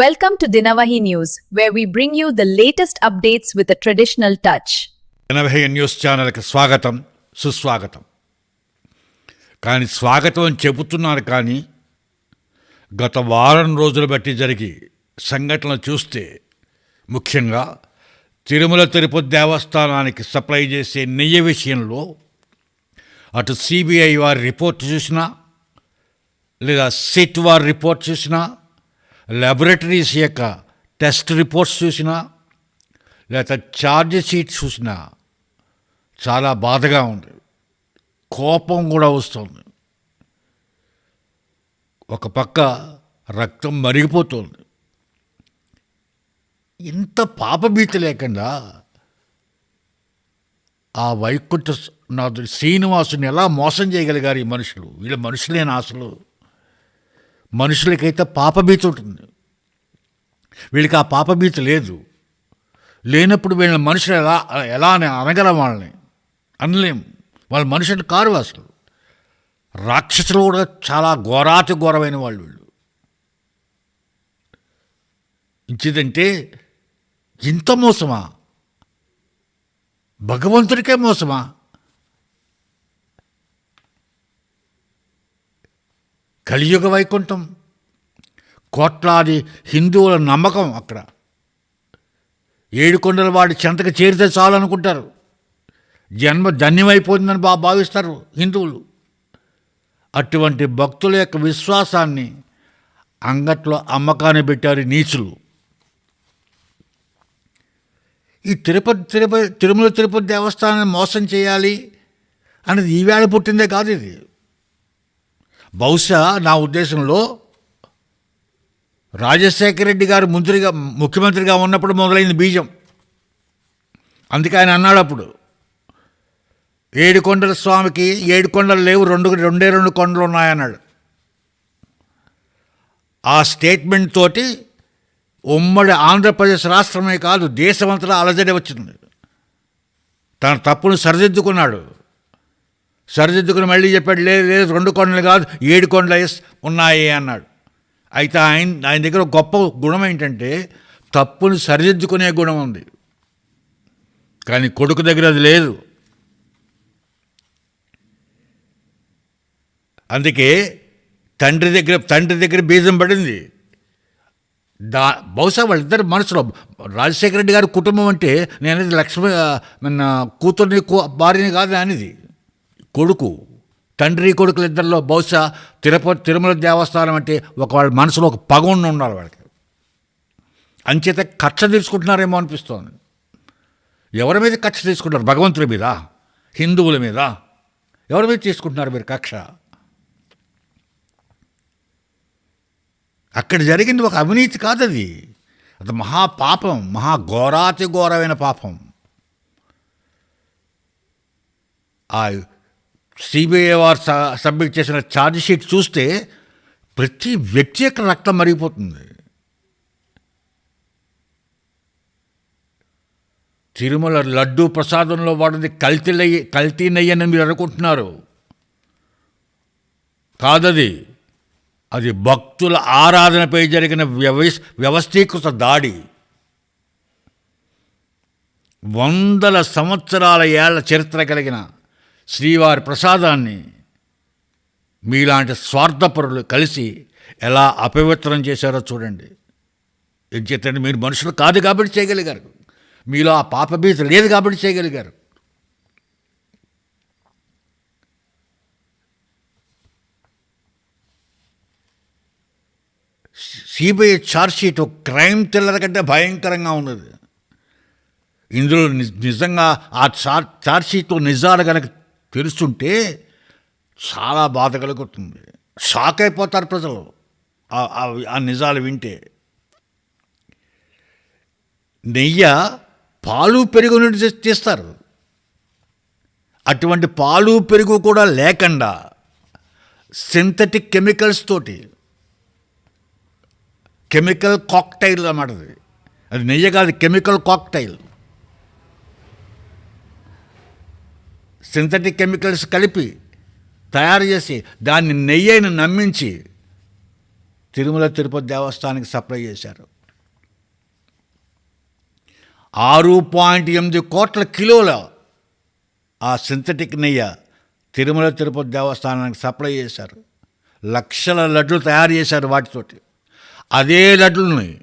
Welcome to Dinavahi News, where we bring you the latest updates with a traditional touch. News ఛానల్కి స్వాగతం సుస్వాగతం కానీ స్వాగతం అని చెబుతున్నారు కానీ గత వారం రోజులు బట్టి జరిగి సంఘటనలు చూస్తే ముఖ్యంగా తిరుమల తిరుపతి దేవస్థానానికి సప్లై చేసే నెయ్యి విషయంలో అటు సిబిఐ వారి రిపోర్ట్ చూసినా లేదా సిట్ వారి రిపోర్ట్ చూసినా ల్యాబొరేటరీస్ యొక్క టెస్ట్ రిపోర్ట్స్ చూసినా లేకపోతే ఛార్జ్ షీట్ చూసినా చాలా బాధగా ఉంది. కోపం కూడా వస్తుంది. ఒక పక్క రక్తం మరిగిపోతుంది. ఇంత పాపభీతి లేకుండా ఆ వైకుంఠ నాథుడు శ్రీనివాసుని ఎలా మోసం చేయగలిగారు ఈ మనుషులు? వీళ్ళ మనుషులేనా అసలు? మనుషులకైతే పాపభీతి ఉంటుంది. వీళ్ళకి ఆ పాపభీతి లేదు. లేనప్పుడు వీళ్ళ మనుషులు ఎలా ఎలా అని అనగలం వాళ్ళని అనలేం. వాళ్ళ మనుషులు కారు అసలు రాక్షసులు కూడా చాలా ఘోరాతి ఘోరమైన వాళ్ళు వీళ్ళు. ఇంచిదంటే ఇంత మోసమా? భగవంతుడికే మోసమా? కలియుగ వైకుంఠం. కోట్లాది హిందువుల నమ్మకం అక్కడ. ఏడుకొండల వాడి చెంతకు చేరితే చాలనుకుంటారు. జన్మ ధన్యమైపోతుందని బా భావిస్తారు హిందువులు. అటువంటి భక్తుల యొక్క విశ్వాసాన్ని అంగట్లో అమ్మకాన్ని పెట్టారు నీచులు. ఈ తిరుపతి తిరుపతి తిరుమల తిరుపతి దేవస్థానాన్ని మోసం చేయాలి అనేది ఈవేళ పుట్టిందే కాదు ఇది. బహుశా నా ఉద్దేశంలో రాజశేఖర రెడ్డి గారు మంత్రిగా ముఖ్యమంత్రిగా ఉన్నప్పుడు మొదలైంది బీజం. అందుకే ఆయన అన్నాడు అప్పుడు ఏడు కొండల స్వామికి ఏడు కొండలు లేవు రెండు రెండే రెండు కొండలు ఉన్నాయన్నాడు. ఆ స్టేట్మెంట్ తోటి ఉమ్మడి ఆంధ్రప్రదేశ్ రాష్ట్రమే కాదు దేశమంతటా అలజడి వచ్చింది. తన తప్పును సరిదిద్దుకున్నాడు. సరిదిద్దుకుని మళ్ళీ చెప్పాడు లేదు లేదు రెండు కొండలు కాదు ఏడు కొండలు ఉన్నాయి అన్నాడు. అయితే ఆయన ఆయన దగ్గర ఒక గొప్ప గుణం ఏంటంటే తప్పును సరిదిద్దుకునే గుణం ఉంది. కానీ కొడుకు దగ్గర అది లేదు. అందుకే తండ్రి దగ్గర తండ్రి దగ్గర బీజం పడింది. దా బహుశా వాళ్ళిద్దరు మనసులో రాజశేఖర రెడ్డి గారి కుటుంబం అంటే నేను అనేది లక్ష్మి కూతుర్ని భార్యని కాదు అనేది కొడుకు. తండ్రి కొడుకులు ఇద్దరిలో బహుశా తిరుపతి తిరుమల దేవస్థానం అంటే ఒక వాళ్ళ మనసులో ఒక పగ ఉండి ఉండాలి వాళ్ళకి. అంచేత కక్ష తీసుకుంటున్నారేమో అనిపిస్తోంది. ఎవరి మీద కక్ష తీసుకుంటారు భగవంతుడి మీద? హిందువుల మీద? ఎవరి మీద తీసుకుంటున్నారు మీరు కక్ష? అక్కడ జరిగింది ఒక అవినీతి కాదు అది అది మహాపాపం మహాఘోరాతి ఘోరమైన పాపం. ఆ సిబిఐ వారు స- సబ్మిట్ చేసిన ఛార్జ్ షీట్ చూస్తే ప్రతి వ్యక్తి యొక్క రక్తం మరిగిపోతుంది. తిరుమల లడ్డూ ప్రసాదంలో వాడింది కల్తీ కల్తీ నెయ్యి మీరు అనుకుంటున్నారు. కాదది. అది భక్తుల ఆరాధనపై జరిగిన వ్యవస్ వ్యవస్థీకృత దాడి. వందల సంవత్సరాల ఏళ్ళ చరిత్ర కలిగిన శ్రీవారి ప్రసాదాన్ని మీలాంటి స్వార్థపరులు కలిసి ఎలా అపవిత్రం చేశారో చూడండి. ఏం చేతండి మీరు మనుషులు కాదు కాబట్టి చేయగలిగారు. మీలో ఆ పాపభీతి లేదు కాబట్టి చేయగలిగారు. సిబిఐ ఛార్జ్షీట్ క్రైమ్ థ్రిల్లర్ కంటే భయంకరంగా ఉన్నది. ఇందులో ని- నిజంగా ఆ చార్ ఛార్జ్షీట్లో నిజాలు కనుక తెలుస్తుంటే చాలా బాధ కలుగుతుంది. షాక్ అయిపోతారు ప్రజలు. ఆ- ఆ- నిజాలు వింటే. నెయ్య పాలు పెరుగు నుండి తీస్తారు. అటువంటి పాలు పెరుగు కూడా లేకుండా సింథటిక్ కెమికల్స్ తోటి కెమికల్ కాక్టైల్ అన్నమాట అది. అది కాదు కెమికల్ కాక్టైల్. సింథటిక్ కెమికల్స్ కలిపి తయారు చేసి దాన్ని నెయ్యిని నమ్మించి తిరుమల తిరుపతి దేవస్థానానికి సప్లై చేశారు. ఆరు పాయింట్ ఎనిమిది కోట్ల కిలోల ఆ సింథటిక్ నెయ్యి తిరుమల తిరుపతి దేవస్థానానికి సప్లై చేశారు. లక్షల లడ్లు తయారు చేశారు వాటితోటి. అదే లడ్లని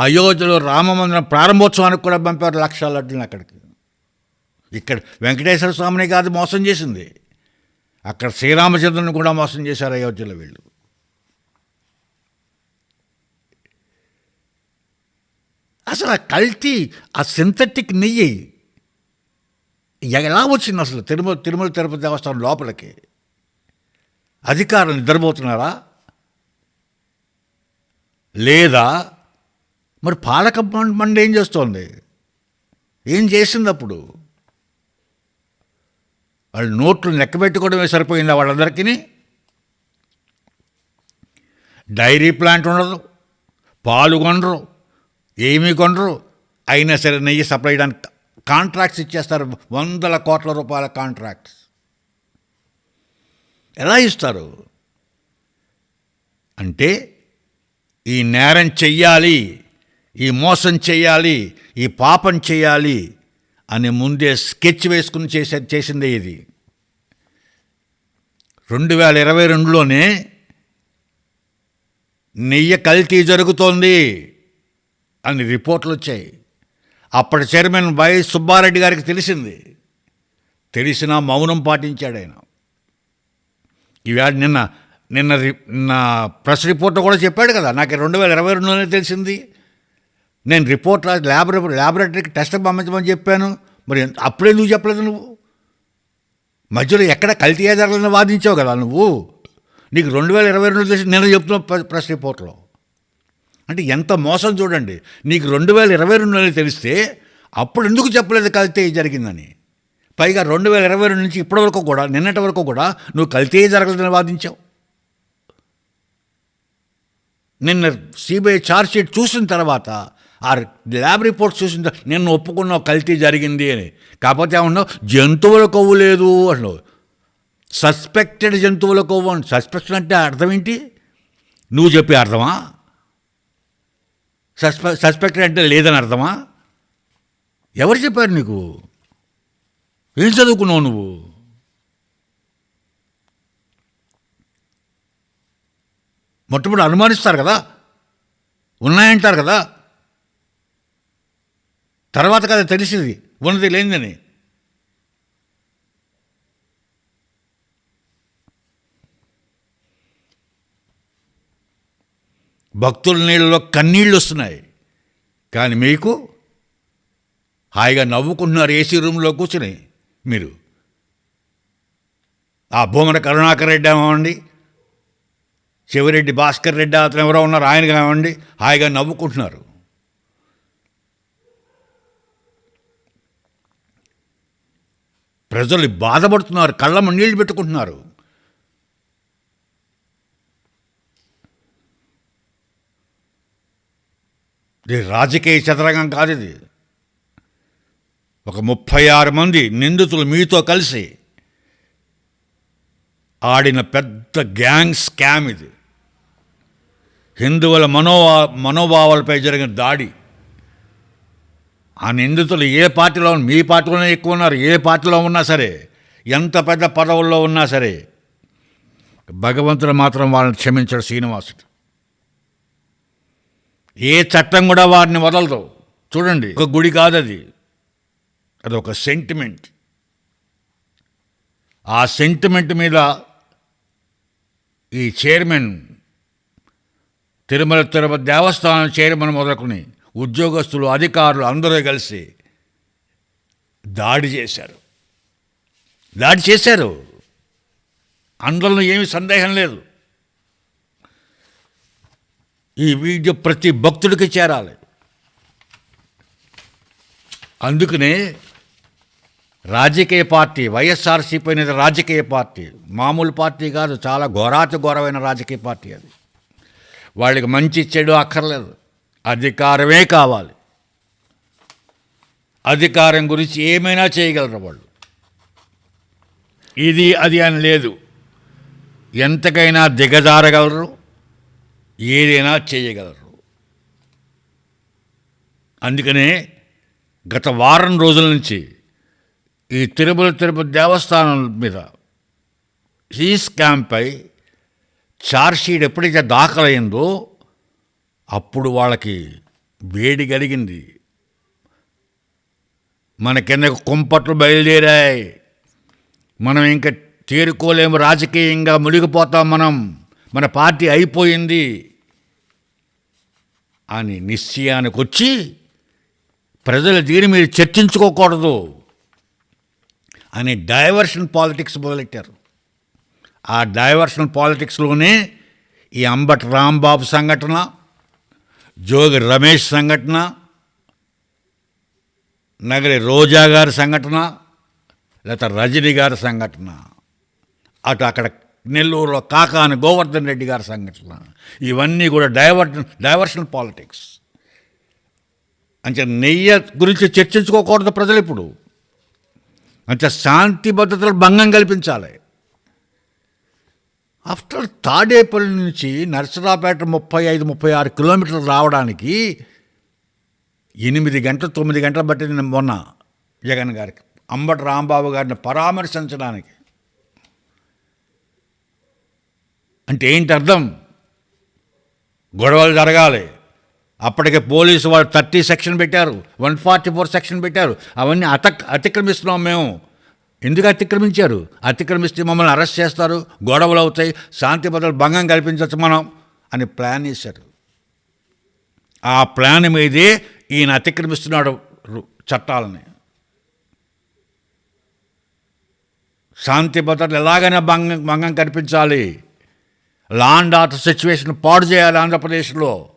అయోధ్యలో రామమందిరం ప్రారంభోత్సవానికి కూడా పంపారు లక్షల లడ్లను అక్కడికి. ఇక్కడ వెంకటేశ్వర స్వామిని కాదు మోసం చేసింది. అక్కడ శ్రీరామచంద్రుని కూడా మోసం చేశారు అయోధ్యలో వీళ్ళు. అసలు ఆ కల్తీ ఆ సింథటిక్ నెయ్యి ఎలా వచ్చింది అసలు తిరుమల తిరుమల తిరుపతి దేవస్థానం లోపలికి? అధికారులు నిద్రపోతున్నారా? లేదా? మరి పాలక మండ ఏం చేస్తోంది? ఏం చేసింది అప్పుడు? వాళ్ళు నోట్లు లెక్కబెట్టుకోవడమే సరిపోయిందా వాళ్ళందరికీ డైరీ ప్లాంట్ ఉండదు పాలు కొనరు ఏమీ కొనరు. అయినా సరే నెయ్యి సప్లై చేయడానికి కాంట్రాక్ట్స్ ఇచ్చేస్తారు వందల కోట్ల రూపాయల కాంట్రాక్ట్స్. ఎలా ఇస్తారు? అంటే ఈ నేరం చెయ్యాలి ఈ మోసం చెయ్యాలి ఈ పాపం చెయ్యాలి అని ముందే స్కెచ్ వేసుకుని చేసే చేసిందే ఇది. రెండు వేల ఇరవై రెండులోనే నెయ్యి కల్తీ జరుగుతోంది అని రిపోర్ట్లు వచ్చాయి. అప్పటి చైర్మన్ వై సుబ్బారెడ్డి గారికి తెలిసింది. తెలిసినా మౌనం పాటించాడు ఆయన. ఈవేళ నిన్న నిన్న రి- నిన్న ప్రెస్ రిపోర్ట్ కూడా చెప్పాడు కదా నాకు రెండు వేల ఇరవై రెండులోనే తెలిసింది. నేను రిపోర్ట్ రాసి ల్యాబ్ ల్యాబొరేటరీకి టెస్ట్ పంపించమని చెప్పాను. మరి అప్పుడే నువ్వు చెప్పలేదు నువ్వు? మధ్యలో ఎక్కడ కల్తీ జరగలని వాదించావు కదా నువ్వు? నీకు రెండు వేల ఇరవై రెండు తెలిసి నేను చెప్తున్నావు ప్రెస్ రిపోర్ట్లో. అంటే ఎంత మోసం చూడండి. నీకు రెండు వేల ఇరవై రెండులోనే తెలిస్తే అప్పుడు ఎందుకు చెప్పలేదు కల్తీ జరిగిందని? పైగా రెండు వేల ఇరవై రెండు నుంచి ఇప్పటి వరకు కూడా నిన్నటి వరకు కూడా నువ్వు కల్తీ జరగలేదని వాదించావు. నిన్న సిబిఐ ఛార్జ్ షీట్ చూసిన తర్వాత ఆ ల్యాబ్ రిపోర్ట్ చూసిన నేను ఒప్పుకున్నావు కల్తీ జరిగింది అని. కాకపోతే ఏమన్నావు? జంతువుల కొవ్వు లేదు అసలు సస్పెక్టెడ్ జంతువుల కొవ్వు అని సస్పెక్షన్ అంటే అర్థం ఏంటి? నువ్వు చెప్పే అర్థమా? సస్పె సస్పెక్టెడ్ అంటే లేదని అర్థమా? ఎవరు చెప్పారు నీకు? ఏం చదువుకున్నావు నువ్వు? మొట్టమొదటి అనుమానిస్తారు కదా? ఉన్నాయంటారు కదా? తర్వాత కదా తెలిసింది ఉన్నది లేనిదని. భక్తుల నీళ్ళలో కన్నీళ్ళు వస్తున్నాయి. కానీ మీకు హాయిగా నవ్వుకుంటున్నారు ఏసీ రూమ్లో కూర్చుని మీరు. ఆ భూమన కరుణాకర్ రెడ్డి ఏమండి శివరెడ్డి భాస్కర్ రెడ్డి అతను ఎవరో ఉన్నారు ఆయన కావండి హాయిగా నవ్వుకుంటున్నారు. ప్రజలు బాధపడుతున్నారు కళ్ళ నీళ్ళు పెట్టుకుంటున్నారు. ఇది రాజకీయ చదరంగం కాదు ఇది. ఒక ముప్పై ఆరు మంది నిందితులు మీతో కలిసి ఆడిన పెద్ద గ్యాంగ్ స్కామ్ ఇది. హిందువుల మనోభా మనోభావాలపై జరిగిన దాడి. ఆ నిందితులు ఏ పార్టీలో ఉన్న- మీ పార్టీలోనే ఎక్కువ ఉన్నారు. ఏ పార్టీలో ఉన్నా సరే ఎంత పెద్ద పదవుల్లో ఉన్నా సరే భగవంతుడు మాత్రం వాళ్ళని క్షమించాడు శ్రీనివాసుడు. ఏ చట్టం కూడా వారిని వదలదు. చూడండి ఒక గుడి కాదు అది అది ఒక సెంటిమెంట్ ఆ సెంటిమెంట్ మీద ఈ చైర్మన్ తిరుమల తిరుపతి దేవస్థానం చైర్మన్ మొదలుకొని ఉద్యోగస్తులు అధికారులు అందరూ కలిసి దాడి చేశారు. దాడి చేశారు. అందులో ఏమి సందేహం లేదు. ఈ వీడియో ప్రతి భక్తుడికి చేరాలి. అందుకనే రాజకీయ పార్టీ వైఎస్ఆర్సీపీ అనేది రాజకీయ పార్టీ. మామూలు పార్టీ కాదు చాలా ఘోరాతి ఘోరమైన రాజకీయ పార్టీ అది. వాళ్ళకి మంచి చెడు అక్కర్లేదు. అధికారమే కావాలి. అధికారం గురించి ఏమైనా చేయగలరు వాళ్ళు? ఇది అది అని లేదు. ఎంతకైనా దిగజారగలరు ఏదైనా చేయగలరు. అందుకనే గత వారం రోజుల నుంచి ఈ తిరుమల తిరుపతి దేవస్థానం మీద ఈ స్కామ్పై చార్జ్షీట్ ఎప్పుడైతే దాఖలైందో అప్పుడు వాళ్ళకి వేడి కలిగింది. మన కింద కుంపట్లు బయలుదేరాయి. మనం ఇంకా చేరుకోలేము రాజకీయంగా మునిగిపోతాం మనం. మన పార్టీ అయిపోయింది. అని నిశ్చయానికి వచ్చి ప్రజలు దీని మీద చర్చించుకోకూడదు అని డైవర్షన్ పాలిటిక్స్ మొదలెట్టారు. ఆ డైవర్షన్ పాలిటిక్స్లోనే ఈ అంబటి రాంబాబు సంఘటన జోగి రమేష్ సంఘటన నగరి రోజా గారి సంఘటన లేకపోతే రజనీ గారి సంఘటన అటు అక్కడ నెల్లూరులో కాకాని గోవర్ధన్ రెడ్డి గారి సంఘటన ఇవన్నీ కూడా డైవర్షన్ డైవర్షన్ పాలిటిక్స్. అంటే నెయ్య గురించి చర్చించుకోకూడదు ప్రజలు ఇప్పుడు. అంటే శాంతి భద్రతలు భంగం కల్పించాలి. ఆఫ్టర్ తాడేపల్లి నుంచి నర్సరాపేట ముప్పై ఐదు ముప్పై ఆరు కిలోమీటర్లు రావడానికి ఎనిమిది గంటలు తొమ్మిది గంటలు పట్టింది నేను మొన్న జగన్ గారికి. అంబటి రాంబాబు గారిని పరామర్శించడానికి. అంటే ఏంటి అర్థం? గొడవలు జరగాలి. అప్పటికే పోలీసు వాళ్ళు థర్టీ సెక్షన్ పెట్టారు వన్ ఫార్టీ ఫోర్ సెక్షన్ పెట్టారు. అవన్నీ అత అతిక్రమిస్తున్నాం మేము. ఎందుకు అతిక్రమించారు? అతిక్రమిస్తే మమ్మల్ని అరెస్ట్ చేస్తారు గొడవలు అవుతాయి శాంతి భద్రతలు భంగం కల్పించవచ్చు మనం అని ప్లాన్ వేశారు ఆ ప్లాన్ మీదే ఈయన అతిక్రమిస్తున్నాడు చట్టాలని. శాంతి భద్రతలు ఎలాగైనా భంగం భంగం కల్పించాలి. లాండ్ ఆర్డర్ సిచ్యువేషన్ పాడు చేయాలి ఆంధ్రప్రదేశ్లో.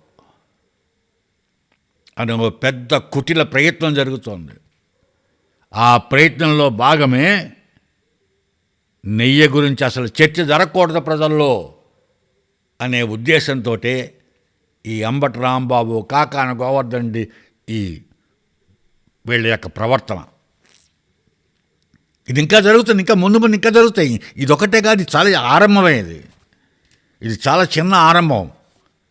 అని ఒక పెద్ద కుటిల ప్రయత్నం జరుగుతోంది. ఆ ప్రయత్నంలో భాగమే నెయ్యి గురించి అసలు చర్చ జరగకూడదు ప్రజల్లో అనే ఉద్దేశంతో ఈ అంబటి రాంబాబు కాకాన గోవర్ధండి ఈ వీళ్ళ యొక్క ప్రవర్తన. ఇది ఇంకా జరుగుతుంది ఇంకా ముందు ముందు ఇంకా జరుగుతాయి. ఇది ఒకటే కాదు చాలా ఆరంభమైనది. ఇది చాలా చిన్న ఆరంభం.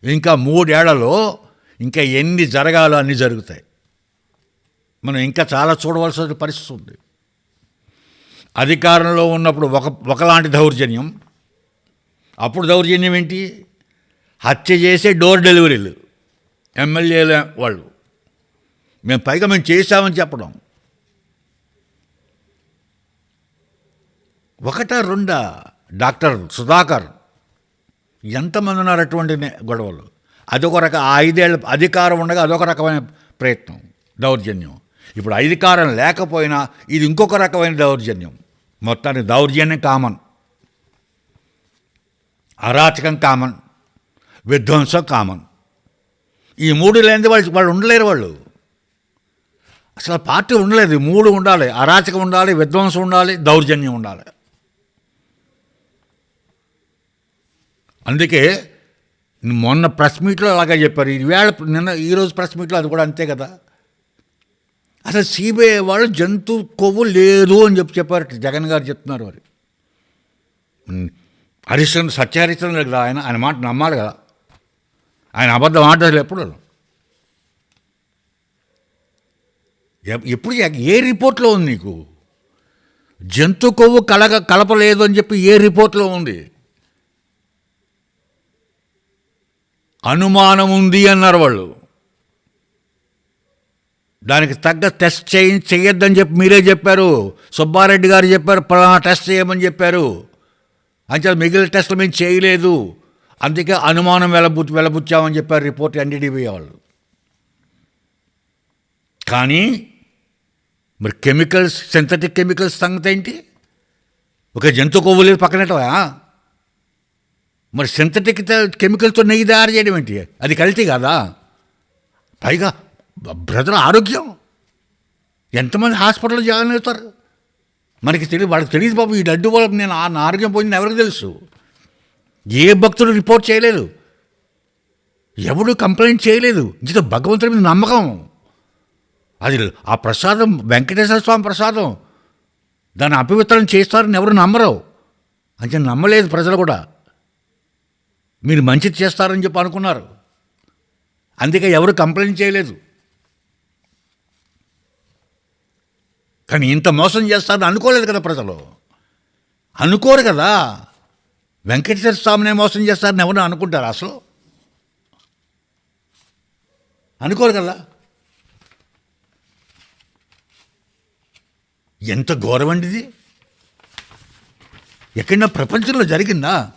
ఇంకా మూడేళ్ళలో ఇంకా ఎన్ని జరగాలో అన్నీ జరుగుతాయి. మనం ఇంకా చాలా చూడవలసిన పరిస్థితి ఉంది. అధికారంలో ఉన్నప్పుడు ఒక ఒకలాంటి దౌర్జన్యం. అప్పుడు దౌర్జన్యం ఏంటి? హత్య చేసే డోర్ డెలివరీలు ఎమ్మెల్యేల వాళ్ళు. మేము పైగా మేము చేశామని చెప్పడం. ఒకట రెండా? డాక్టర్ సుధాకర్ ఎంతమంది ఉన్నారు అటువంటి గొడవలు? అదొక రక ఐదేళ్ళ అధికారం ఉండగా అదొక రకమైన ప్రయత్నం దౌర్జన్యం. ఇప్పుడు అధికారం లేకపోయినా ఇది ఇంకొక రకమైన దౌర్జన్యం. మొత్తానికి దౌర్జన్యం కామన్. అరాచకం కామన్. విధ్వంసం కామన్. ఈ మూడు లేనిది వాళ్ళు వాళ్ళు ఉండలేరు వాళ్ళు. అసలు పార్టీ ఉండలేదు మూడు ఉండాలి. అరాచకం ఉండాలి విధ్వంసం ఉండాలి దౌర్జన్యం ఉండాలి. అందుకే మొన్న ప్రెస్ మీట్లో అలాగే చెప్పారు. ఈవేళ నిన్న ఈరోజు ప్రెస్ మీట్లో అది కూడా అంతే కదా. అసలు సిబిఐ వాళ్ళు జంతు కొవ్వు లేదు అని చెప్పి చెప్పారు. జగన్ గారు చెప్తున్నారు వారు హరిశ్చంద్ర సత్యహరిశ్చంద్ర కదా ఆయన ఆయన మాట నమ్మాలి కదా. ఆయన అబద్ధం ఆడలేదు ఎప్పుడు ఎప్పుడు ఏ రిపోర్ట్లో ఉంది నీకు? జంతు కొవ్వు కలగ కలపలేదు అని చెప్పి ఏ రిపోర్ట్లో ఉంది? అనుమానం ఉంది అన్నారు వాళ్ళు. దానికి తగ్గ టెస్ట్ చేయి చేయొద్దని చెప్పి మీరే చెప్పారు. సుబ్బారెడ్డి గారు చెప్పారు పలానా టెస్ట్ చేయమని చెప్పారు. అంచేత మిగిలిన టెస్టులు మేము చేయలేదు. అందుకే అనుమానం వెలబు వెళ్ళబుచ్చామని చెప్పారు రిపోర్ట్ ఎన్డీడీబీ వాళ్ళు. కానీ మరి కెమికల్స్ సింథటిక్ కెమికల్స్ సంగతి ఏంటి? ఒక జంతు కొవ్వు లేదు పక్కనటవా మరి సింథటిక్ కెమికల్తో నెయ్యి తయారు చేయడం ఏంటి? అది కల్తీ కాదా? పైగా ప్రజల ఆరోగ్యం. ఎంతమంది హాస్పిటల్లో జాయిన్ అవుతారు? మనకి తెలియదు వాళ్ళకి తెలియదు బాబు ఈ లడ్డు వాళ్ళకి నేను ఆ- నా ఆరోగ్యం పోయింది ఎవరికి తెలుసు? ఏ భక్తుడు రిపోర్ట్ చేయలేదు. ఎవడు కంప్లైంట్ చేయలేదు. ఇది భగవంతుడి మీద నమ్మకం. అది ఆ ప్రసాదం వెంకటేశ్వర స్వామి ప్రసాదం. దాన్ని అపవిత్రం చేస్తారని ఎవరు నమ్మరు. అంటే నమ్మలేదు ప్రజలు కూడా. మీరు మంచిది చేస్తారని చెప్పి అనుకున్నారు. అందుకే ఎవరు కంప్లైంట్ చేయలేదు. కానీ ఇంత మోసం చేస్తారని అనుకోలేదు కదా ప్రజలు. అనుకోరు కదా. వెంకటేశ్వర స్వామినే మోసం చేస్తారని ఎవరు అనుకుంటారు అసలు? అనుకోరు కదా. ఎంత ఘోరం ఇది ఎక్కడన్నా ప్రపంచంలో జరిగిందా?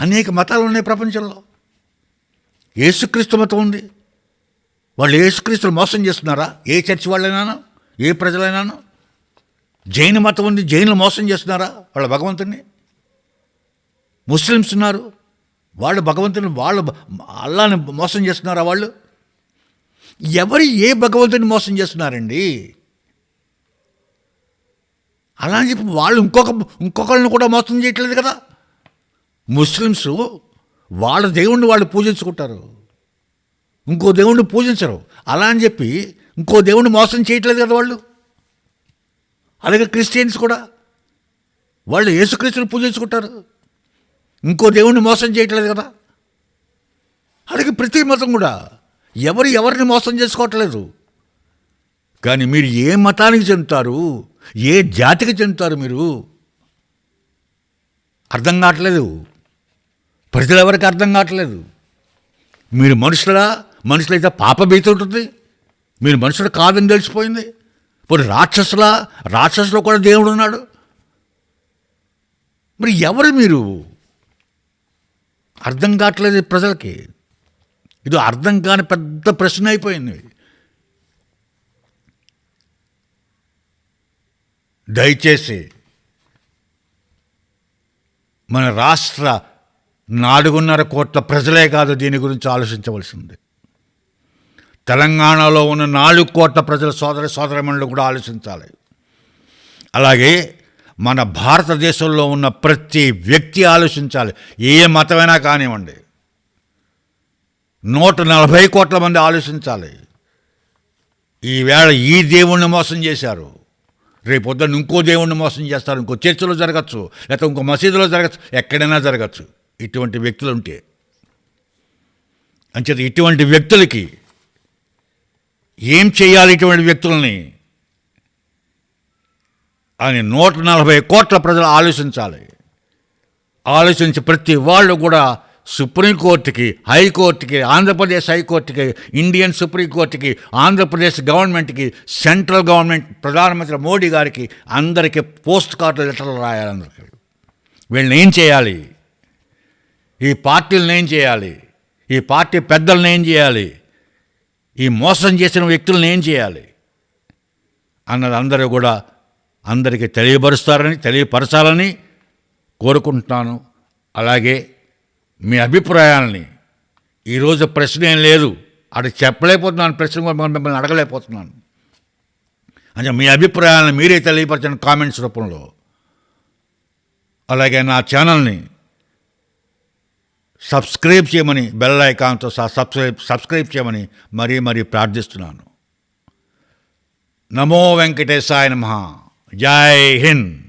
అనేక మతాలు ఉన్నాయి ప్రపంచంలో. ఏసుక్రీస్తు మతం ఉంది. వాళ్ళు ఏసుక్రీస్తులు మోసం చేస్తున్నారా? ఏ చర్చి వాళ్ళైనా ఏ ప్రజలైనాను? జైన మతం ఉంది జైనులు మోసం చేస్తున్నారా? వాళ్ళ భగవంతుని ముస్లిమ్స్ ఉన్నారు. వాళ్ళు భగవంతుని వాళ్ళు అల్లాని మోసం చేస్తున్నారా వాళ్ళు? ఎవరు ఏ భగవంతుని మోసం చేస్తున్నారండి? అలా అని చెప్పి వాళ్ళు ఇంకొక ఇంకొకళ్ళని కూడా మోసం చేయట్లేదు కదా? ముస్లిమ్స్ వాళ్ళ దేవుణ్ణి వాళ్ళు పూజించుకుంటారు. ఇంకో దేవుణ్ణి పూజించరు. అలా అని చెప్పి ఇంకో దేవుణ్ణి మోసం చేయట్లేదు కదా వాళ్ళు? అలాగే క్రిస్టియన్స్ కూడా. వాళ్ళు యేసుక్రీస్తుని పూజించుకుంటారు. ఇంకో దేవుణ్ణి మోసం చేయట్లేదు కదా? అలాగే ప్రతి మతం కూడా. ఎవరు ఎవరిని మోసం చేసుకోవట్లేదు? కానీ మీరు ఏ మతానికి చెందుతారు? ఏ జాతికి చెందుతారు మీరు? అర్థం కావట్లేదు. ప్రజలు ఎవరికి అర్థం కావట్లేదు? మీరు మనుషులా మనుషులైతే పాప భీతి ఉంటుంది. మీరు మనుషులు కాదని తెలిసిపోయింది. మరి రాక్షసులా రాక్షసులో కూడా దేవుడు ఉన్నాడు. మరి ఎవరు మీరు? అర్థం కావట్లేదు ప్రజలకి. ఇది అర్థం కాని పెద్ద ప్రశ్న అయిపోయింది. దయచేసి మన రాష్ట్ర నాలుగున్నర కోట్ల ప్రజలే కాదు దీని గురించి ఆలోచించవలసింది. తెలంగాణలో ఉన్న నాలుగు కోట్ల ప్రజల సోదర సోదరమణులు కూడా ఆలోచించాలి. అలాగే మన భారతదేశంలో ఉన్న ప్రతి వ్యక్తి ఆలోచించాలి. ఏ మతమైనా కానివ్వండి. నూట నలభై కోట్ల మంది ఆలోచించాలి. ఈవేళ ఈ దేవుణ్ణి మోసం చేశారు. రేపు ఇంకో దేవుణ్ణి మోసం చేస్తారు. ఇంకో చర్చిలో జరగచ్చు. లేకపోతే ఇంకో మసీదులో జరగచ్చు. ఎక్కడైనా జరగచ్చు. ఇటువంటి వ్యక్తులు ఉంటే. అంచేత ఇటువంటి వ్యక్తులకి ఏం చేయాలి ఇటువంటి వ్యక్తుల్ని? అని నూట నలభై కోట్ల ప్రజలు ఆలోచించాలి. ఆలోచించి ప్రతి వాళ్ళు కూడా సుప్రీంకోర్టుకి హైకోర్టుకి ఆంధ్రప్రదేశ్ హైకోర్టుకి ఇండియన్ సుప్రీంకోర్టుకి ఆంధ్రప్రదేశ్ గవర్నమెంట్కి సెంట్రల్ గవర్నమెంట్ ప్రధానమంత్రి మోడీ గారికి అందరికీ పోస్ట్ కార్డు లెటర్లు రాయాలి అందరికీ. వీళ్ళని ఏం చేయాలి? ఈ పార్టీలను ఏం చేయాలి? ఈ పార్టీ పెద్దలను ఏం చేయాలి? ఈ మోసం చేసిన వ్యక్తులను ఏం చేయాలి? అన్నది అందరూ కూడా అందరికీ తెలియపరుస్తారని తెలియపరచాలని కోరుకుంటున్నాను. అలాగే మీ అభిప్రాయాలని ఈరోజు ప్రశ్న ఏం లేదు అటు చెప్పలేకపోతున్నాను ప్రశ్న కూడా మిమ్మల్ని అడగలేకపోతున్నాను. అంటే మీ అభిప్రాయాలను మీరే తెలియపరచండి కామెంట్స్ రూపంలో. అలాగే నా ఛానల్ని సబ్స్క్రైబ్ చేయమని బెల్ ఐకాన్తో సహా సబ్స్క్రైబ్ సబ్స్క్రైబ్ చేయమని మరీ మరీ ప్రార్థిస్తున్నాను. నమో వెంకటేశాయ నమ. జై హింద్.